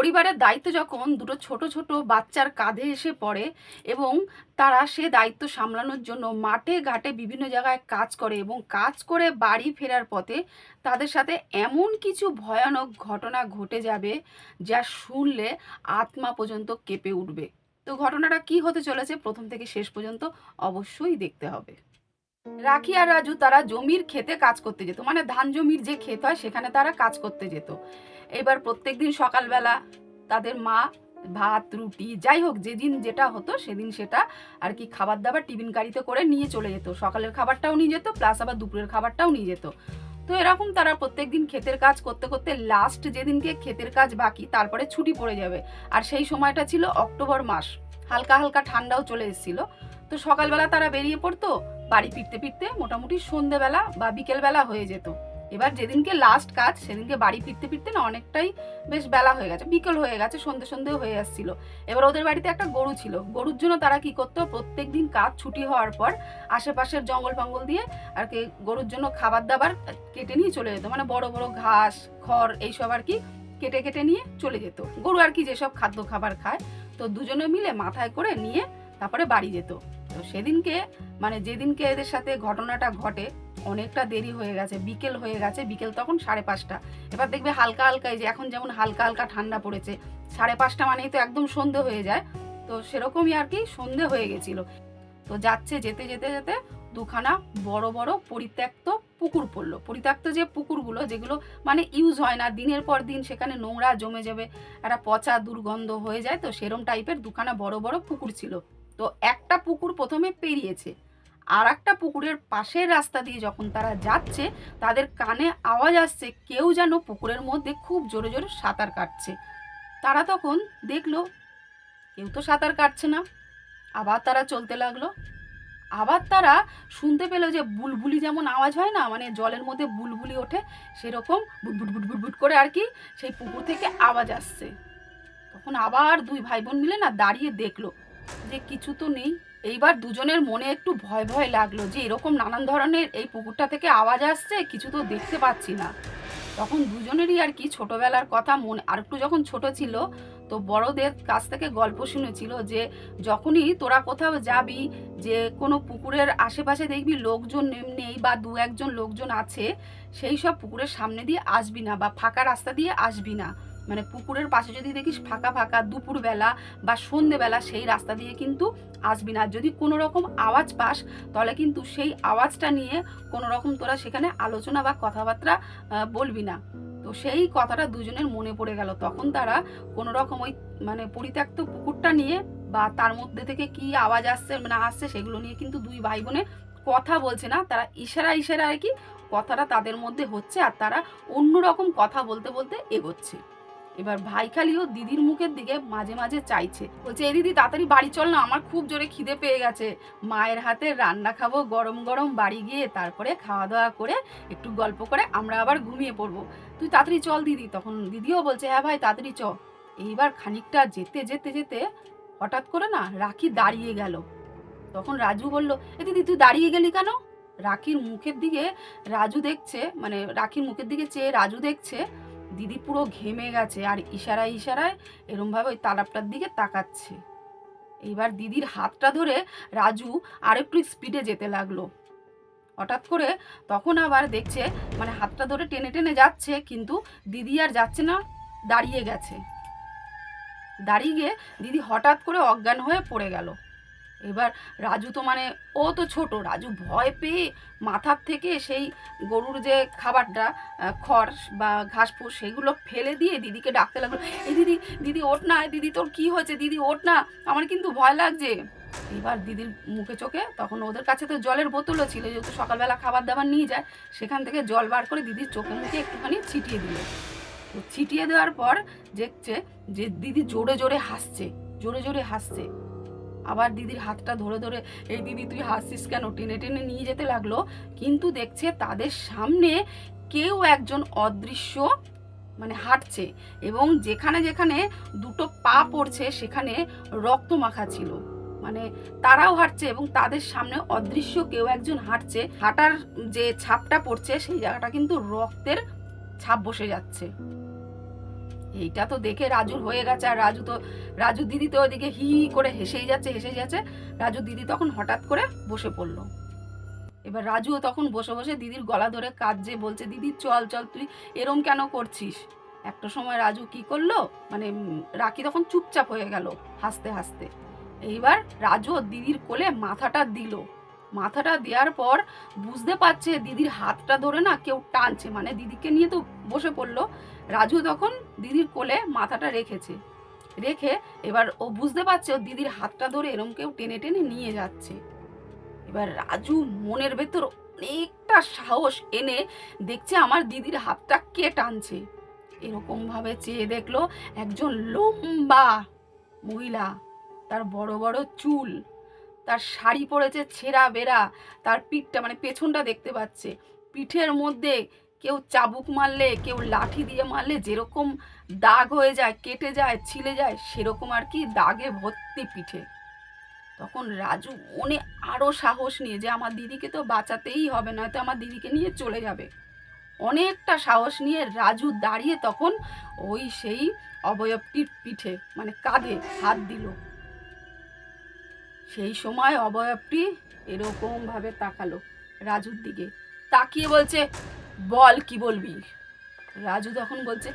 পরিবারের দায়িত্ব যখন দুটো ছোট ছোট বাচ্চার কাঁধে এসে পড়ে এবং তারা সে দায়িত্ব সামলানোর জন্য মাঠে ঘাটে বিভিন্ন জায়গায় কাজ করে এবং কাজ করে বাড়ি ফেরার পথে তাদের সাথে এমন কিছু ভয়ানক ঘটনা ঘটে যাবে যা শুনলে আত্মা পর্যন্ত কেঁপে উঠবে। তো ঘটনাটা কি হতে চলেছে প্রথম থেকে শেষ পর্যন্ত অবশ্যই দেখতে হবে। রাখি আর রাজু তারা জমির ক্ষেতে কাজ করতে যেত। মানে ধান জমির যে ক্ষেত হয়, সেখানে তারা কাজ করতে যেত। এবার প্রত্যেক দিন সকালবেলা তাদের মা ভাত, রুটি, যাই হোক, যেদিন যেটা হতো, সেদিন সেটা আর কি খাবার দাবার টিফিন গাড়িতে করে নিয়ে চলে যেত। সকালের খাবারটাও নিয়ে যেত, প্লাস আবার দুপুরের খাবারটাও নিয়ে যেত। তো এরকম তারা প্রত্যেকদিন ক্ষেতের কাজ করতে করতে লাস্ট যেদিনকে ক্ষেতের কাজ বাকি, তারপরে ছুটি পড়ে যাবে। আর সেই সময়টা ছিল অক্টোবর মাস। হালকা হালকা ঠান্ডাও চলে এসেছিল। তো সকালবেলা তারা বেরিয়ে পড়তো, বাড়ি ফিরতে ফিরতে মোটামুটি সন্ধেবেলা বা বিকেলবেলা হয়ে যেত। এবার যেদিনকে লাস্ট কাজ, সেদিনকে বাড়ি ফিরতে ফিরতে না অনেকটাই বেশ বেলা হয়ে গেছে, বিকেল হয়ে গেছে, সন্ধে সন্ধে হয়ে আসছিল। এবার ওদের বাড়িতে একটা গরু ছিল। গরুর জন্য তারা কি করতো? প্রত্যেক দিন কাজ ছুটি হওয়ার পর আশেপাশের জঙ্গল ফঙ্গল দিয়ে আর কি গরুর জন্য খাবার দাবার কেটে নিয়ে চলে যেত। মানে বড় বড় ঘাস, খড় এইসব আর কি কেটে কেটে নিয়ে চলে যেত। গরু আর কি যেসব খাদ্য খাবার খায়, তো দুজনে মিলে মাথায় করে নিয়ে তারপরে বাড়ি যেত। তো সেদিনকে মানে যেদিনকে এদের সাথে ঘটনাটা ঘটে, অনেকটা দেরি হয়ে গেছে, বিকেল হয়ে গেছে, বিকেল তখন সাড়ে পাঁচটা। এবার দেখবে হালকা হালকা এই যে এখন যেমন হালকা হালকা ঠান্ডা পড়েছে, সাড়ে পাঁচটা মানেই তো একদম সন্ধে হয়ে যায়, তো সেরকমই আর কি সন্ধে হয়ে গেছিল। তো যাচ্ছে যেতে যেতে যেতে দুখানা বড় বড় পরিত্যক্ত পুকুর পড়ল। পরিত্যক্ত যে পুকুরগুলো, যেগুলো মানে ইউজ হয় না, দিনের পর দিন সেখানে নোংরা জমে যাবে, একটা পচা দুর্গন্ধ হয়ে যায়, তো সেরম টাইপের দুখানা বড় বড় পুকুর ছিল। তো একটা পুকুর প্রথমে পেরিয়েছে। আর একটা পুকুরের পাশের রাস্তা দিয়ে যখন তারা যাচ্ছে, তাদের কানে আওয়াজ আসছে, কেউ যেন পুকুরের মধ্যে খুব জোরে জোরে সাঁতার কাটছে। তারা তখন দেখল, কেউ তো সাঁতার কাটছে না। আবার তারা চলতে লাগল। আবার তারা শুনতে পেল যে বুলবুলি যেমন আওয়াজ হয় না মানে জলের মধ্যে বুলবুলি ওঠে, সেরকম বুটবুট বুটবুট বুট করে আর কি সেই পুকুর থেকে আওয়াজ আসছে। তখন আবার দুই ভাই বোন মিলে না দাঁড়িয়ে দেখল। যে কিছু তো নেই। এইবার দুজনের মনে একটু ভয় ভয় লাগল যে এরকম নানান ধরনের এই পুকুরটা থেকে আওয়াজ আসছে, কিছু তো দেখতে পাচ্ছি না। তখন দুজনেরই আর কি ছোটবেলার কথা মনে আর একটু যখন ছোট ছিল, তো বড়দের কাছ থেকে গল্প শুনেছিল যে যখনই তোরা কোথাও যাবি, যে কোনো পুকুরের আশেপাশে দেখবি লোকজন নেই- বা দু একজন লোকজন আছে, সেই সব পুকুরের সামনে দিয়ে আসবি না বা ফাঁকা রাস্তা দিয়ে আসবি না। মানে পুকুরের পাশে যদি দেখিস ফাঁকা ফাঁকা দুপুরবেলা বা সন্ধেবেলা সেই রাস্তা দিয়ে কিন্তু আসবি না। যদি কোনো রকম আওয়াজ পাস, তাহলে কিন্তু সেই আওয়াজটা নিয়ে কোনো রকম তোরা সেখানে আলোচনা বা কথাবার্তা বলবি না। তো সেই কথাটা দুজনের মনে পড়ে গেল। তখন তারা কোনো রকম ওই মানে পরিত্যক্ত পুকুরটা নিয়ে বা তার মধ্যে থেকে কি আওয়াজ আসছে না আসছে সেগুলো নিয়ে কিন্তু দুই ভাই বোনে কথা বলছে না। তারা ইশারা ইশারা আর কি কথাটা তাদের মধ্যে হচ্ছে আর তারা অন্যরকম কথা বলতে বলতে এগোচ্ছে। এবার ভাই খালিও দিদির মুখের দিকে মাঝে মাঝে চাইছে। বলছে, এই দিদি, তাড়াতাড়ি বাড়ি চল না, আমার খুব জোরে খিদে পেয়ে গেছে। মায়ের হাতে রান্না খাব, গরম গরম বাড়ি গিয়ে তারপরে খাওয়া দাওয়া করে একটু গল্প করে আমরা আবার ঘুমিয়ে পড়ব। তুই তাড়াতাড়ি চল দিদি। তখন দিদিও বলছে হ্যাঁ ভাই, তাড়াতাড়ি চ। এইবার খানিকটা যেতে যেতে যেতে হঠাৎ করে না রাখি দাঁড়িয়ে গেল। তখন রাজু বলল, এ দিদি, তুই দাঁড়িয়ে গেলি কেন? রাখির মুখের দিকে রাজু দেখছে মানে রাখির মুখের দিকে চেয়ে রাজু দেখছে দিদি পুরো ঘেমে গেছে আর ইশারায় ইশারায় এরমভাবে ওই তালাবটার দিকে তাকাচ্ছে। এইবার দিদির হাতটা ধরে রাজু আর একটু স্পিডে যেতে লাগল। হঠাৎ করে তখন আবার দেখছে মানে হাতটা ধরে টেনে টেনে যাচ্ছে, কিন্তু দিদি আর যাচ্ছে না, দাঁড়িয়ে গেছে। দাঁড়িয়ে গিয়ে দিদি হঠাৎ করে অজ্ঞান হয়ে পড়ে গেল। এবার রাজু তো মানে ও তো ছোট, রাজু ভয় পেয়ে মাথার থেকে সেই গরুর যে খাবারটা খড় বা ঘাস ফুস সেগুলো ফেলে দিয়ে দিদিকে ডাকতে লাগল, এই দিদি দিদি ওঠ না, দিদি তোর কি হয়েছে? দিদি ওঠ না, আমার কিন্তু ভয় লাগছে। এবার দিদির মুখে চোখে তখন ওদের কাছে তো জলের বোতলও ছিল, যেহেতু সকালবেলা খাবার দাবার নিয়ে যায়, সেখান থেকে জল বার করে দিদির চোখে মুখে একটুখানি ছিটিয়ে দিল। তো ছিটিয়ে দেওয়ার পর দেখছে যে দিদি জোরে জোরে হাসছে, জোরে জোরে হাসছে। আবার দিদির হাতটা ধরে ধরে, এই দিদি, তুই হাসছিস কেন? টেনে টেনে নিয়ে যেতে লাগল। কিন্তু দেখছে তাদের সামনে কেউ একজন অদৃশ্য মানে হাঁটছে এবং যেখানে যেখানে দুটো পা পড়ছে, সেখানে রক্ত মাখা ছিল। মানে তারাও হাঁটছে এবং তাদের সামনে অদৃশ্য কেউ একজন হাঁটছে। হাঁটার যে ছাপটা পড়ছে, সেই জায়গাটা কিন্তু রক্তের ছাপ বসে যাচ্ছে। এইটা তো দেখে রাজুর হয়ে গেছে, আর রাজু তো, রাজু দিদি তো ওদিকে হি হি করে হেসেই যাচ্ছে হেসেই যাচ্ছে। রাজু দিদি তখন হঠাৎ করে বসে পড়ল। এবার রাজুও তখন বসে বসে দিদির গলা ধরে কাঁদছে, বলছে, দিদি, চল চল, তুই এরম কেন করছিস? একটা সময় রাজু কি করল মানে রাখি তখন চুপচাপ হয়ে গেল, হাসতে হাসতে। এইবার রাজু দিদির কোলে মাথাটা দিল। মাথাটা দেওয়ার পর বুঝতে পারছে দিদির হাতটা ধরে না কেউ টানছে মানে দিদিকে নিয়ে তো বসে পড়ল। রাজু তখন দিদির কোলে মাথাটা রেখেছে। রেখে এবার ও বুঝতে পারছে ও দিদির হাতটা ধরে এরম কেউ টেনে টেনে নিয়ে যাচ্ছে। এবার রাজু মনের ভেতর অনেকটা সাহস এনে দেখছে আমার দিদির হাতটা কে টানছে। এরকম ভাবে চেয়ে দেখল একজন লম্বা মহিলা। তার বড় বড় চুল, তার শাড়ি পরেছে ছেঁড়া বেড়া, তার পিঠটা মানে পেছনটা দেখতে পাচ্ছে। পিঠের মধ্যে কেউ চাবুক মারলে, কেউ লাঠি দিয়ে মারলে যেরকম দাগ হয়ে যায়, কেটে যায়, ছিলে যায়, সেরকম আর কি দাগে ভর্তি পিঠে। তখন রাজু মনে আরও সাহস নিয়ে যে আমার দিদিকে তো বাঁচাতেই হবে, নয়তো আমার দিদিকে নিয়ে চলে যাবে। অনেকটা সাহস নিয়ে রাজু দাঁড়িয়ে তখন ওই সেই অবয়বটির পিঠে মানে কাঁধে হাত দিল। সেই সময় অবয়বটি এরকমভাবে তাকালো রাজুর দিকে। তাকিয়ে বলছে বল, কি বলবি? রাজু তখন বলছে,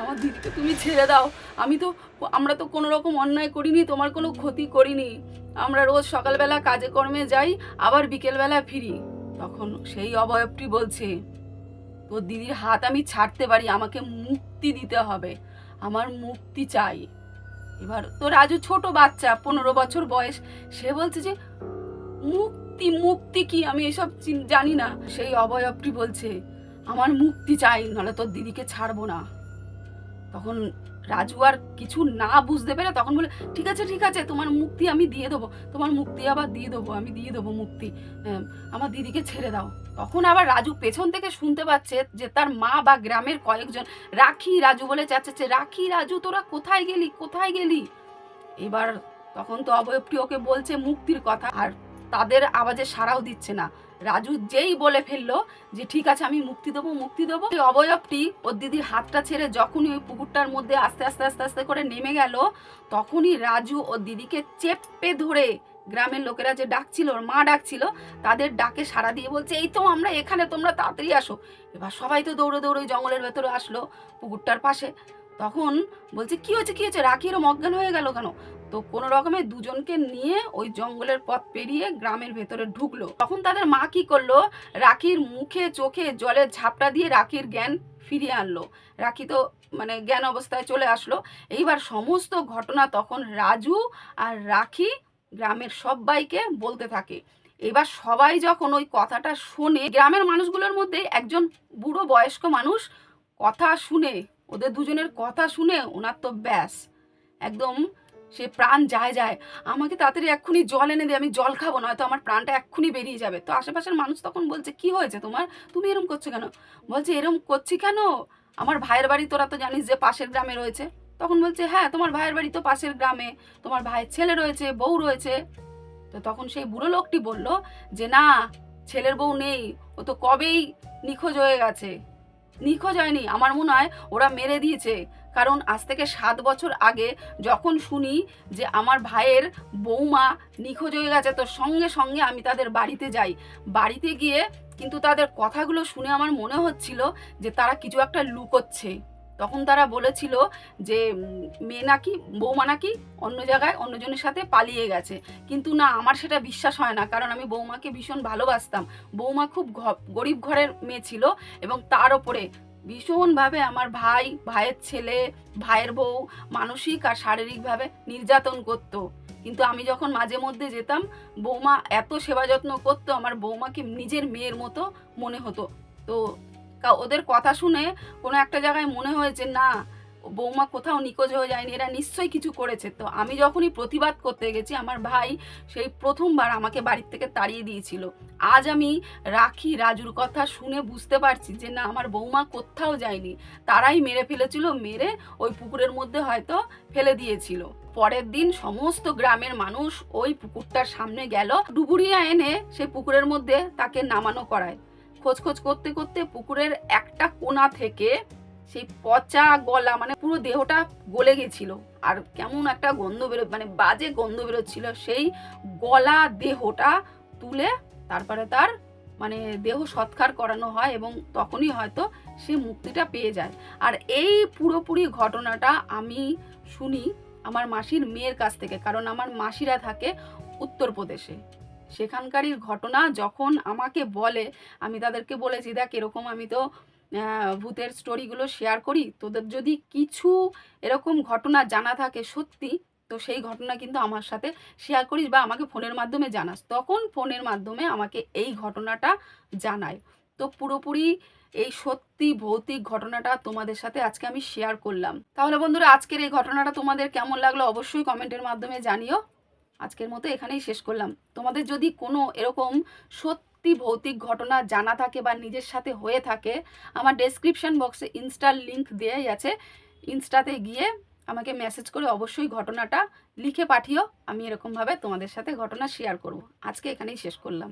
আমার দিদিকে তুমি ছেড়ে দাও। আমি তো, আমরা তো কোনো রকম অন্যায় করিনি, তোমার কোনো ক্ষতি করিনি। আমরা রোজ সকালবেলা কাজে কর্মে যাই, আবার বিকেলবেলা ফিরি। তখন সেই অবয়বটি বলছে, তোর দিদির হাত আমি ছাড়তে পারি, আমাকে মুক্তি দিতে হবে। আমার মুক্তি চাই। এবার তো রাজু ছোট বাচ্চা, পনেরো বছর বয়স, সে বলছে যে, মুক্তি মুক্তি কি? আমি এসব জানি না। সেই অবয়বটি বলছে আমার মুক্তি চাই, নাহলে তোর দিদিকে ছাড়বো না। তখন রাজু আর কিছু না বুঝতে পেরে তখন বলে, ঠিক আছে ঠিক আছে, তোমার মুক্তি আমি দিয়ে দেবো। তোমার মুক্তি আবার দিয়ে দেবো, আমি দিয়ে দেবো মুক্তি। আমার দিদিকে ছেড়ে দাও। তখন আবার রাজু পেছন থেকে শুনতে পাচ্ছে যে তার মা বা গ্রামের কয়েকজন, রাখি রাজু বলে চাচ্ছে রাখি রাজু, তোরা কোথায় গেলি? কোথায় গেলি? এবার তখন তো অবয়বটি ওকে বলছে মুক্তির কথা, আর তাদের আওয়াজে সাড়াও দিচ্ছে না। রাজু যেই বলে ফেলল যে, ঠিক আছে, আমি মুক্তি দেবো মুক্তি দেবো। এই অবয়বটি ওর দিদির হাতটা ছেড়ে যখনই ওই পুকুরটার মধ্যে আস্তে আস্তে আস্তে আস্তে করে নেমে গেল, তখনই রাজু ওর দিদিকে চেপে ধরে গ্রামের লোকেরা যে ডাকছিল, ওর মা ডাকছিল, তাদের ডাকে সাড়া দিয়ে বলছে, এই তো আমরা এখানে, তোমরা তাড়াতাড়ি আসো। এবার সবাই তো দৌড়ে দৌড়ে ওই জঙ্গলের ভেতরে আসলো পুকুরটার পাশে। তখন বলছে, কি হয়েছে কি হয়েছে? রাখিরও মজ্ঞান হয়ে গেল কেন? তো কোনো রকমে দুজনকে নিয়ে ওই জঙ্গলের পথ পেরিয়ে গ্রামের ভেতরে ঢুকলো। তখন তাদের মা কি করল? রাখির মুখে, চোখে জলের ঝাপটা দিয়ে রাখির জ্ঞান ফিরিয়ে আনলো। রাখি তো মানে জ্ঞান অবস্থায় চলে আসলো। এইবার সমস্ত ঘটনা তখন রাজু আর রাখি গ্রামের সবাইকে বলতে থাকে। এবার সবাই যখন ওই কথাটা শোনে, গ্রামের মানুষগুলোর মধ্যে একজন বুড়ো বয়স্ক মানুষ কথা শুনে ওদের দুজনের কথা শুনে ওনার তো ব্যাস। একদম সে প্রাণ যায় যায়। আমাকে তাড়াতাড়ি এক্ষুনি জল এনে দে, আমি জল খাব, নয়তো আমার প্রাণটা এক্ষুনি বেরিয়ে যাবে। তো আশেপাশের মানুষ তখন বলছে, কি হয়েছে তোমার? তুমি এরম করছ কেন? বলছে, এরম করছি কেন? আমার ভাইয়ের বাড়ি তোরা তো জানিস যে পাশের গ্রামে রয়েছে। তখন বলছে হ্যাঁ তোমার ভাইয়ের বাড়ি তো পাশের গ্রামে। তোমার ভাইয়ের ছেলে রয়েছে, বউ রয়েছে। তো তখন সেই বুড়ো লোকটি বলল যে, না, ছেলের বউ নেই। ও তো কবেই নিখোঁজ হয়ে গেছে। নিখোঁজ হয়নি। আমার মনে হয় ওরা মেরে দিয়েছে। কারণ আজ থেকে সাত বছর আগে যখন শুনি যে আমার ভাইয়ের বৌমা নিখোঁজ হয়ে গেছে, তো সঙ্গে সঙ্গে আমি তাদের বাড়িতে যাই। বাড়িতে গিয়ে কিন্তু তাদের কথাগুলো শুনে আমার মনে হচ্ছিল যে তারা কিছু একটা লুকোচ্ছে। তখন তারা বলেছিল যে মেয়ে নাকি, বৌমা নাকি অন্য জায়গায় অন্যজনের সাথে পালিয়ে গেছে। কিন্তু না, আমার সেটা বিশ্বাস হয় না, কারণ আমি বৌমাকে ভীষণ ভালোবাসতাম। বৌমা খুব গরিব ঘরের মেয়ে ছিল এবং তার ওপরে ভীষণভাবে আমার ভাই, ভাইয়ের ছেলে, ভাইয়ের বউ মানসিক আর শারীরিকভাবে নির্যাতন করতো। কিন্তু আমি যখন মাঝে মধ্যে যেতাম, বৌমা এত সেবা যত্ন করতো, আমার বৌমাকে নিজের মেয়ের মতো মনে হতো। তো কা- ওদের কথা শুনে কোনো একটা জায়গায় মনে হয়েছে না, বৌমা কোথাও নিখোঁজ হয়ে যায়নি, এরা নিশ্চয়ই কিছু করেছে। তো আমি যখনই প্রতিবাদ করতে গেছি, আমার ভাই সেই প্রথমবার আমাকে বাড়ির থেকে তাড়িয়ে দিয়েছিল। আজ আমি রাখি রাজুর কথা শুনে বুঝতে পারছি যে, না, আমার বৌমা কোথাও যায়নি। তারাই মেরে ফেলেছিল, মেরে ওই পুকুরের মধ্যে হয়তো ফেলে দিয়েছিল। পরের দিন সমস্ত গ্রামের মানুষ ওই পুকুরটার সামনে গেল, ডুবুরিয়া এনে সেই পুকুরের মধ্যে তাকে নামানো করায়। খোঁজ খোঁজ করতে করতে পুকুরের একটা কোণা থেকে সেই পচা গলা মানে পুরো দেহটা গলে গেছিল। আর কেমন একটা গন্ধ বেরো মানে বাজে গন্ধ বেরোচ্ছিল সেই গলা দেহটা তুলে তারপরে তার মানে দেহ সৎকার করানো হয় এবং তখনই হয়তো সে মুক্তিটা পেয়ে যায়। আর এই পুরোপুরি ঘটনাটা আমি শুনি আমার মাসির মেয়ের কাছ থেকে, কারণ আমার মাসিরা থাকে উত্তরপ্রদেশে। সেখানকারই ঘটনা যখন আমাকে বলে, আমি তাদেরকে বলেছি, দেখ, এরকম আমি তো ভূতের স্টোরিগুলো শেয়ার করি, তোদের যদি কিছু এরকম ঘটনা জানা থাকে সত্যি, তো সেই ঘটনা কিন্তু আমার সাথে শেয়ার করিস বা আমাকে ফোনের মাধ্যমে জানাস। তখন ফোনের মাধ্যমে আমাকে এই ঘটনাটা জানায়। তো পুরোপুরি এই সত্যি ভৌতিক ঘটনাটা তোমাদের সাথে আজকে আমি শেয়ার করলাম। তাহলে বন্ধুরা, আজকের এই ঘটনাটা তোমাদের কেমন লাগল অবশ্যই কমেন্টের মাধ্যমে জানিও। আজকের মতো এখানেই শেষ করলাম। তোমাদের যদি কোনো এরকম সত্যি ভৌতিক ঘটনা জানা থাকে বা নিজের সাথে হয়ে থাকে, আমার ডেসক্রিপশন বক্সে ইনস্টার লিঙ্ক দেওয়াই আছে। ইনস্টাতে গিয়ে আমাকে মেসেজ করে অবশ্যই ঘটনাটা লিখে পাঠিও। আমি এরকমভাবে তোমাদের সাথে ঘটনা শেয়ার করব। আজকে এখানেই শেষ করলাম।